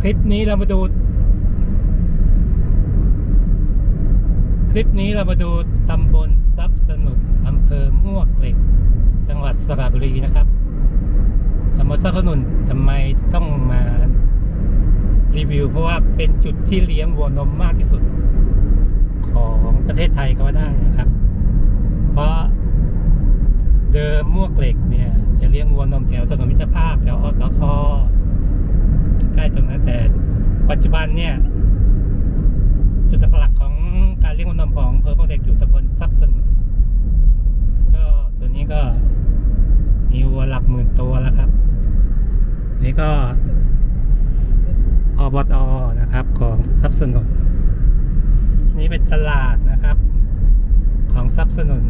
คลิปนี้เรามาดู คลิปนี้เรามาดูตำบลทรัพย์สนุนอำเภอมวกเหล็ก จังหวัดสระบุรีนะครับตำบลทรัพย์สนุนทำไมต้องมารีวิว เพราะว่าเป็นจุดที่เลี้ยงวัวนมมากที่สุด ของประเทศไทยก็ว่าได้นะครับ เพราะเดิมมวกเหล็กเนี่ย จะเลี้ยงวัวนมแถวถนนมิตรภาพแถวอสค ใกล้ตรงนั้นแต่ปัจจุบันเนี่ย จุดหลักของการเลี้ยงวัวนมของเภอมวกเหล็กอยู่ตำบลทรัพย์สนุนก็ตัวนี้ก็มีวัวหลักหมื่นตัวแล้วครับ นี่ก็อบตนะครับของทรัพย์สนุนนี่เป็นตลาดนะครับ ของทรัพย์สนุน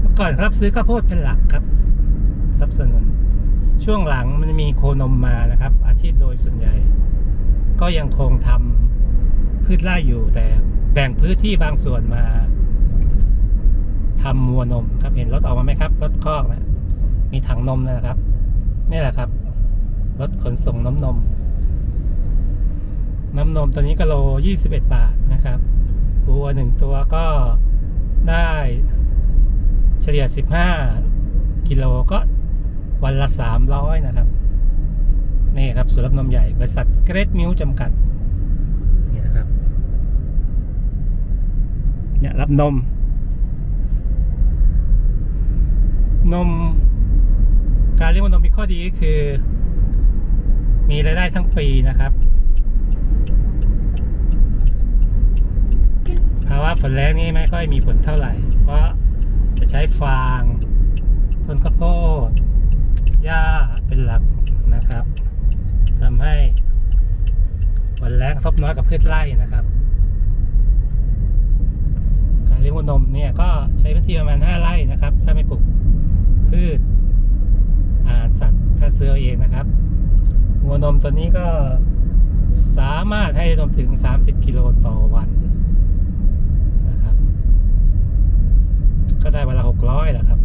เมื่อก่อนครับซื้อข้าวโพดเป็นหลักครับทรัพย์สนุน ช่วงหลังมันมีโคนมมานะครับ อาชีพโดยส่วนใหญ่ ก็ยังคงทำพืชไร่อยู่ แต่แบ่งพื้นที่บางส่วนมาทำมัวนมครับเห็นรถออกมาไหมครับรถคอกนะมีถังนมนะครับนี่แหละครับรถขนส่งน้ำนม น้ำนมตัวนี้ก็โล 21 บาทนะครับวัวหนึ่งตัวก็ได้เฉลี่ย 15 กิโลก็ วันละ 300 นะครับ นี่ครับสวนรับนมใหญ่ บริษัทเกรดมิวจำกัด นี่นะครับ เนี่ยรับนม นม การเลี้ยงนมมีข้อดีก็คือ มีรายได้ทั้งปีนะครับภาวะฝนแรงนี่ไม่ค่อยมีผลเท่าไหร่ เพราะจะใช้ฟาง ต้นข้าวโพด หญ้าเป็นหลักนะครับทำให้ฝนแรงกระทบน้อยกับพืชไร่นะครับ การเลี้ยงวัวนมเนี่ยก็ใช้พื้นที่ประมาณ 5 ไร่นะครับ ถ้าไม่ปลูกพืชอาสัตว์ถ้าซื้อเองนะครับวัวนมตัวนี้ก็สามารถให้นมถึง 30 กิโลต่อวันนะครับ ก็ได้วันละหกร้อยแหละครับ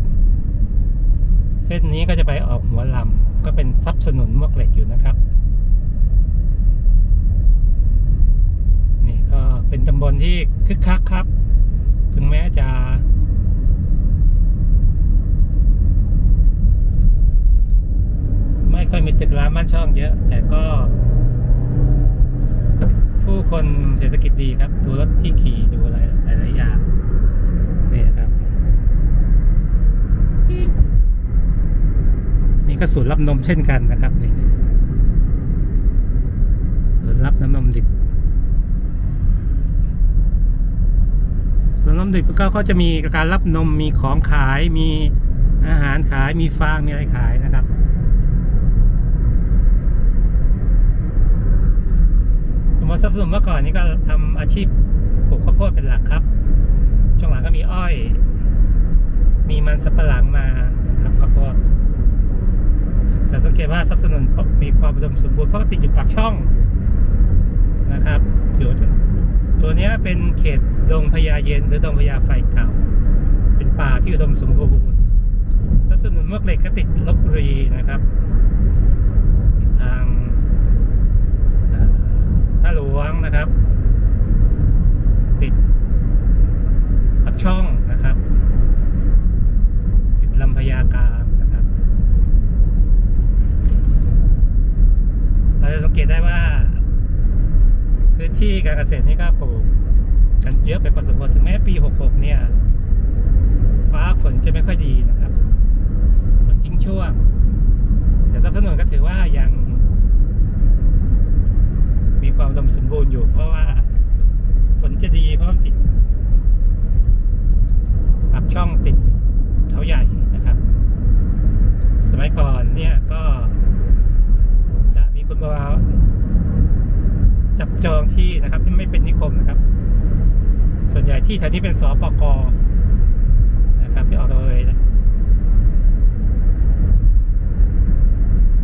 เส้นนี้ก็จะไปออกหัวลำก็เป็นซับสนุนมวกเหล็กอยู่นะครับ นี่ก็เป็นตำบลที่คึกคักครับ ถึงแม้จะไม่ค่อยมีตึกร้ามบ้านช่องเยอะ แต่ก็ ผู้คนเศรษฐกิจดีครับ ดูรถที่ขี่ดูอะไรหลายๆอย่างนี่ครับ นี่ ก็ศูนย์รับนมเช่นกันนะครับนี่ศูนย์รับน้ำนมดิบศูนย์รับนมดิบก็ก็จะมีการรับนมมีของขายมีอาหารขายมีฟางมีอะไรขายนะครับผมว่าทรัพย์สนุนเมื่อก่อนนี้ก็ทำอาชีพปลูกข้าวโพดเป็นหลักครับช่วงหลังก็มีอ้อย มีมันสับปะหลังมานะครับข้าวโพดจะสังเกต ว่าทรัพย์สนุนมีความอุดมสมบูรณ์เพราะติดอยู่ปากช่องนะครับอยู่ตัวเนี้ยเป็นเขตดงพญาเย็นหรือดงพญาไฟเก่า เป็นป่าที่อุดมสมบูรณ์ทรัพย์สนุนเมื่อเหล็กก็ติดลบบุรีนะครับติดทาง อ่าท่าหลวงนะครับ ติดปักช่องนะครับ ติดลำพญากลางนะครับ เกตได้ว่า พื้นที่การเกษตรนี่ก็ปลูกกันเยอะไปพอสมควรถึงแม้ปี 66 เนี่ย ฟ้าฝนจะไม่ค่อยดีนะครับฝนทิ้งช่วง แต่ทรัพย์สนุนก็ถือว่ายัง มีความดมสมบูรณ์อยู่ เพราะว่าฝนจะดีเพราะมันติดปากช่องติดเขาใหญ่นะครับ สมัยก่อนเนี่ยก็จะมีคนมาจับ จองที่นะครับที่ไม่เป็นนิคมนะครับ ส่วนใหญ่ที่แถวนี้เป็นสปกนะครับที่ออกโดย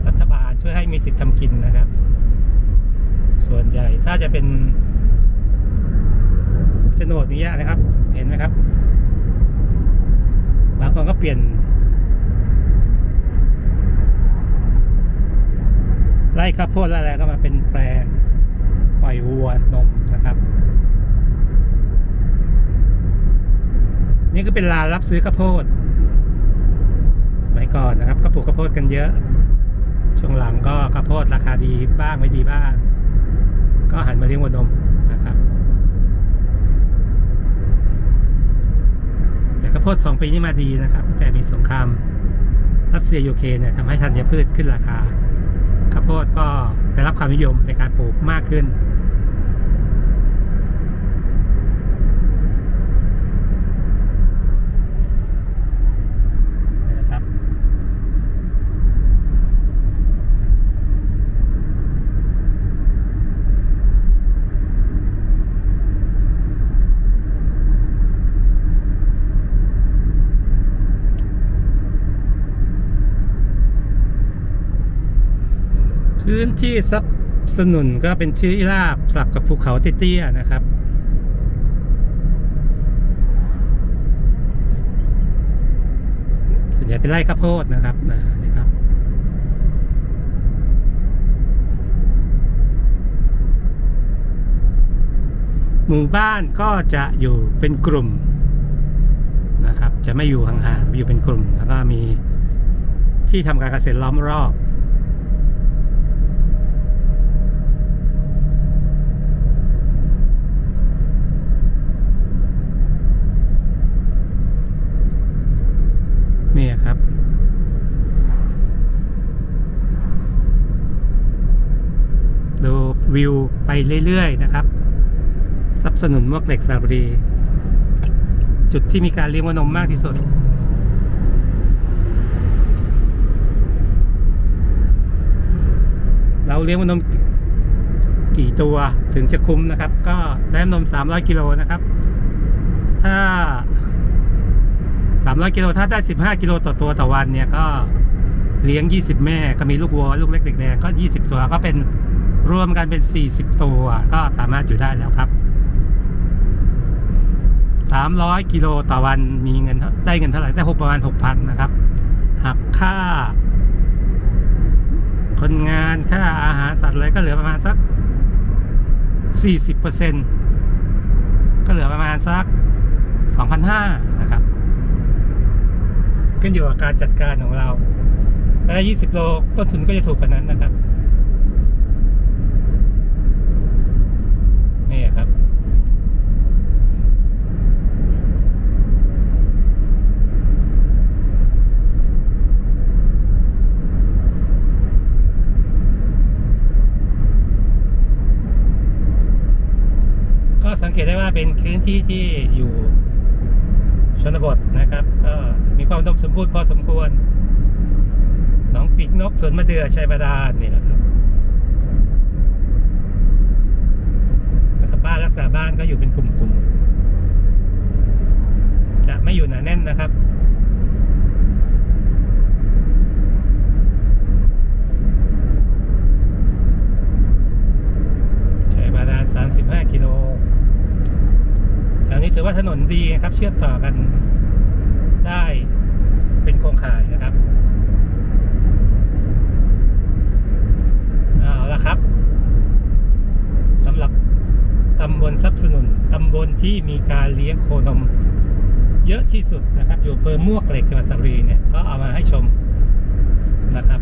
รัฐบาลเพื่อให้มีสิทธิ์ทำกินนะครับ ส่วนใหญ่ถ้าจะเป็นโฉนดมียากนะครับ เห็นไหมครับบางคนก็เปลี่ยนไร่ข้าวโพดอะไรก็มาเป็นแปลง ปล่อยวัวนมนะครับ นี่ก็เป็นลานรับซื้อข้าวโพด สมัยก่อนนะครับก็ปลูกข้าวโพดกันเยอะ ช่วงหลังก็ข้าวโพดราคาดีบ้างไม่ดีบ้าง ก็หันมาเลี้ยงวัวนมนะครับแต่ข้าวโพดสองปีนี้มาดีนะครับแต่มีสงครามรัสเซียยูเครนเนี่ยทำให้ธัญพืชขึ้นราคาข้าวโพดก็ได้รับความนิยมในการปลูกมากขึ้นนะครับ พื้ นที่ซับสนุนก็เป็นที่ราบสลับกับภูเขาเตี้ยๆนะครับ ส่วนใหญ่เป็นไร่ข้าวโพดนะครับนะนี่ครับ หมู่บ้านก็จะอยู่เป็นกลุ่มนะครับ จะไม่อยู่ห่างๆอยู่เป็นกลุ่ม แล้วก็มีที่ทำการเกษตรล้อมรอบ นี่ครับ ดูวิว ไปเรื่อยๆนะครับสนับสนุนมวกเหล็กสระบุรี จุดที่มีการเลี้ยงวัวนมมากที่สุด เราเลี้ยงวัวนมกี่ตัวถึงจะคุ้มนะครับ ก็ได้นม 300 กิโลนะครับ ถ้า 300 กิโลถ้าได้ 15 กิโลต่อตัวต่อวันเนี่ยก็เลี้ยง 20 แม่ก็มีลูกวัว ลูกเล็กเด็กแดงก็ 20 ตัวก็เป็น รวมกันเป็น 40 ตัวก็สามารถอยู่ได้แล้วครับ 300 กิโลต่อวันมีเงินได้เงินเท่าไหร่ได้หกประมาณ 6,000 นะครับ หักค่า คนงานค่าอาหารสัตว์อะไรก็เหลือประมาณสัก 40%ก็เหลือประมาณสัก 2,500 นะครับ ขึ้นอยู่กับการจัดการของเราถ้า20 โลต้นทุนก็จะถูกกว่านั้นนะครับ นี่ครับ ก็สังเกตได้ว่าเป็นพื้นที่ที่อยู่ชนบทนะครับ ก็มีความอุดมสมบูรณ์พอสมควร หนองปีกนกสวนมะเดื่อชัยบาดาลนี่แหละครับนะครับ บ้านก็อยู่เป็นกลุ่มๆ จะไม่อยู่หนาแน่นนะครับชัยบาดาล35กิโลแถวนี้ถือว่าถนนดีนะครับ เชื่อมต่อกันได้เป็นโครงข่ายนะครับเอาละครับสำหรับตำบ ลทรัพย์สนุนตำบลที่มีการเลี้ยงโคนมเยอะที่สุดนะครับ อยู่อำเภอมวกเหล็กจังหวัดสระบุรีเนี่ยก็เอามาให้ชมนะครับ